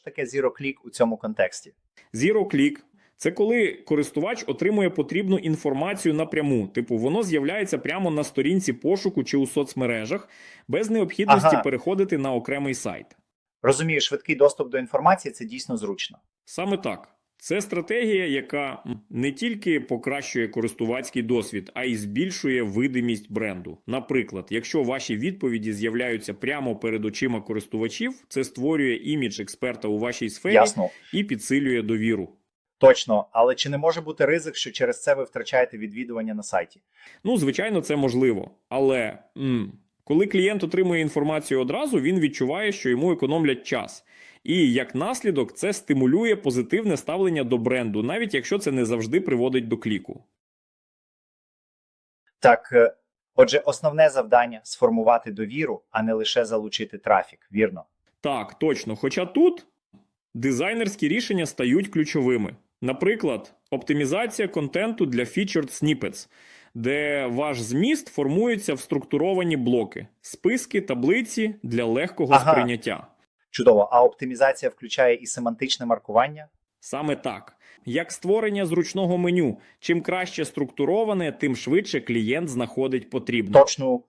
ж таке Zero Click у цьому контексті? Zero Click – це коли користувач отримує потрібну інформацію напряму, типу воно з'являється прямо на сторінці пошуку чи у соцмережах, без необхідності Ага. переходити на окремий сайт. Розумію, швидкий доступ до інформації це дійсно зручно. Саме так. Це стратегія, яка не тільки покращує користувацький досвід, а й збільшує видимість бренду. Наприклад, якщо ваші відповіді з'являються прямо перед очима користувачів, це створює імідж експерта у вашій сфері Ясно. і підсилює довіру. Точно, але чи не може бути ризик, що через це ви втрачаєте відвідування на сайті? Ну, звичайно, це можливо. Але м, коли клієнт отримує інформацію одразу, він відчуває, що йому економлять час. І як наслідок, це стимулює позитивне ставлення до бренду, навіть якщо це не завжди приводить до кліку. Так, е, отже, основне завдання сформувати довіру, а не лише залучити трафік, вірно? Так, точно. Хоча тут дизайнерські рішення стають ключовими. Наприклад, оптимізація контенту для Featured Snippets, де ваш зміст формується в структуровані блоки, списки, таблиці для легкого Ага. сприйняття. Чудово, а оптимізація включає і семантичне маркування? Саме так. Як створення зручного меню. Чим краще структуроване, тим швидше клієнт знаходить потрібне. Точну